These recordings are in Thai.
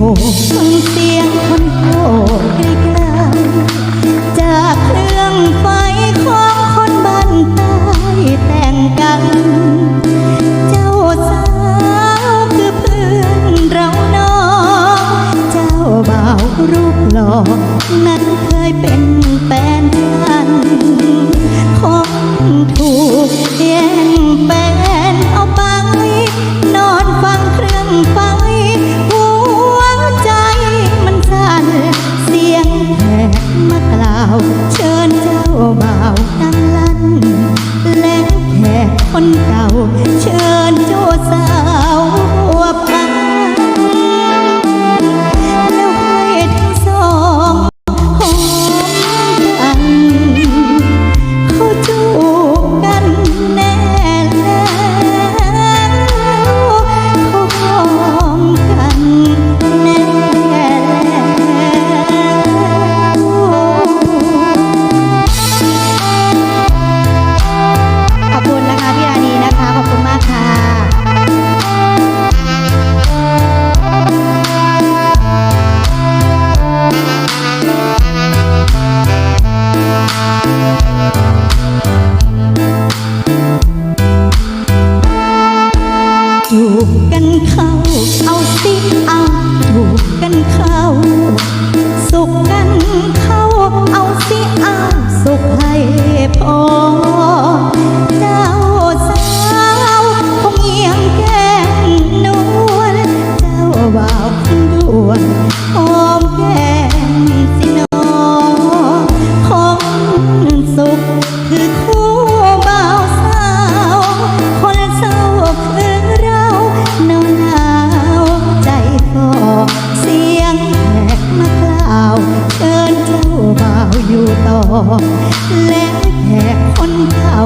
ฟังเสียงคนโผล่ไกลๆจากเครื่องไฟของคนบ้านใต้แต่งกัน เจ้าสาวคือเพื่อนเราน้องเจ้าบ่าวรูปหล่อนั้นเคยเป็นแฟนกัน Oh. จูบกันเข้าเอาสิ อยู่ต่อ และแขกคนเก่า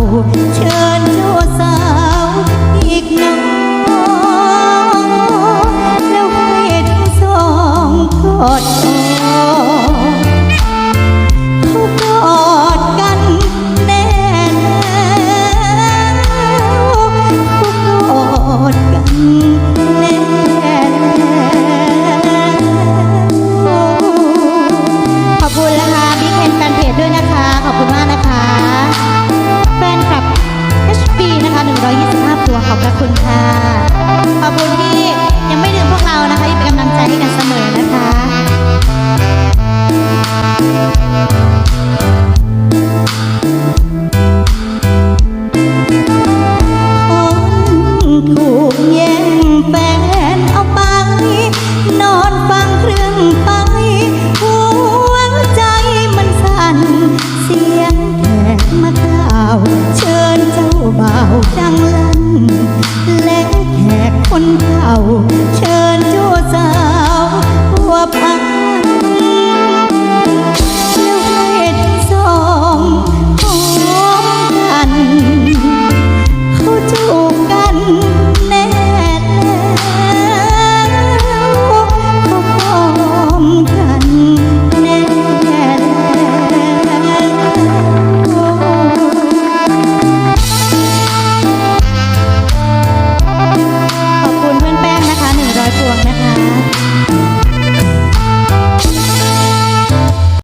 เชิญเจ้าสาว ค่ะ เมา